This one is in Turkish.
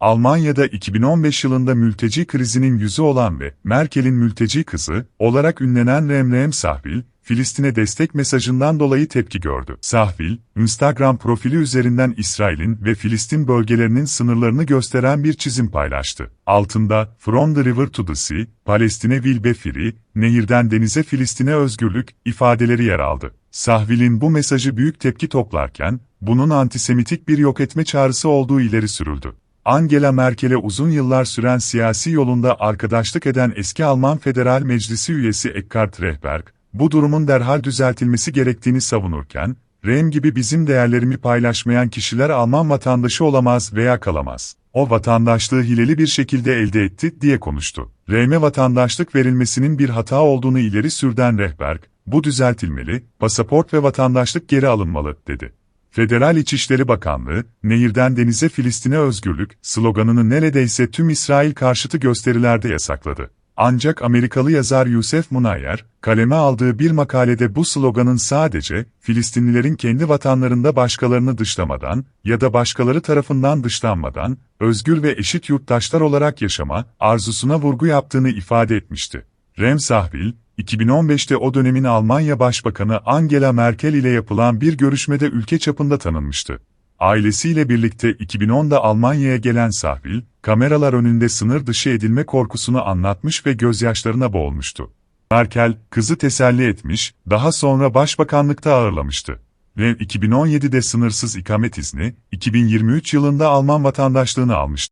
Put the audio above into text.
Almanya'da 2015 yılında mülteci krizinin yüzü olan ve Merkel'in mülteci kızı olarak ünlenen Remrem Sahvil, Filistin'e destek mesajından dolayı tepki gördü. Sahvil, Instagram profili üzerinden İsrail'in ve Filistin bölgelerinin sınırlarını gösteren bir çizim paylaştı. Altında, From the River to the Sea, Palestine will be free, Nehirden denize Filistin'e özgürlük, ifadeleri yer aldı. Sahvil'in bu mesajı büyük tepki toplarken, bunun antisemitik bir yok etme çağrısı olduğu ileri sürüldü. Angela Merkel'e uzun yıllar süren siyasi yolunda arkadaşlık eden eski Alman Federal Meclisi üyesi Eckhard Rehberg, bu durumun derhal düzeltilmesi gerektiğini savunurken, Rem gibi bizim değerlerimi paylaşmayan kişiler Alman vatandaşı olamaz veya kalamaz. O vatandaşlığı hileli bir şekilde elde etti diye konuştu. Rem'e vatandaşlık verilmesinin bir hata olduğunu ileri sürden Rehberg, bu düzeltilmeli, pasaport ve vatandaşlık geri alınmalı, dedi. Federal İçişleri Bakanlığı, Nehirden Denize Filistin'e özgürlük sloganını neredeyse tüm İsrail karşıtı gösterilerde yasakladı. Ancak Amerikalı yazar Yusef Munayyer, kaleme aldığı bir makalede bu sloganın sadece, Filistinlilerin kendi vatanlarında başkalarını dışlamadan ya da başkaları tarafından dışlanmadan, özgür ve eşit yurttaşlar olarak yaşama arzusuna vurgu yaptığını ifade etmişti. Rem Sahvil, 2015'te o dönemin Almanya Başbakanı Angela Merkel ile yapılan bir görüşmede ülke çapında tanınmıştı. Ailesiyle birlikte 2010'da Almanya'ya gelen Sahvil, kameralar önünde sınır dışı edilme korkusunu anlatmış ve gözyaşlarına boğulmuştu. Merkel, kızı teselli etmiş, daha sonra başbakanlıkta ağırlamıştı. Ve 2017'de sınırsız ikamet izni, 2023 yılında Alman vatandaşlığını almıştı.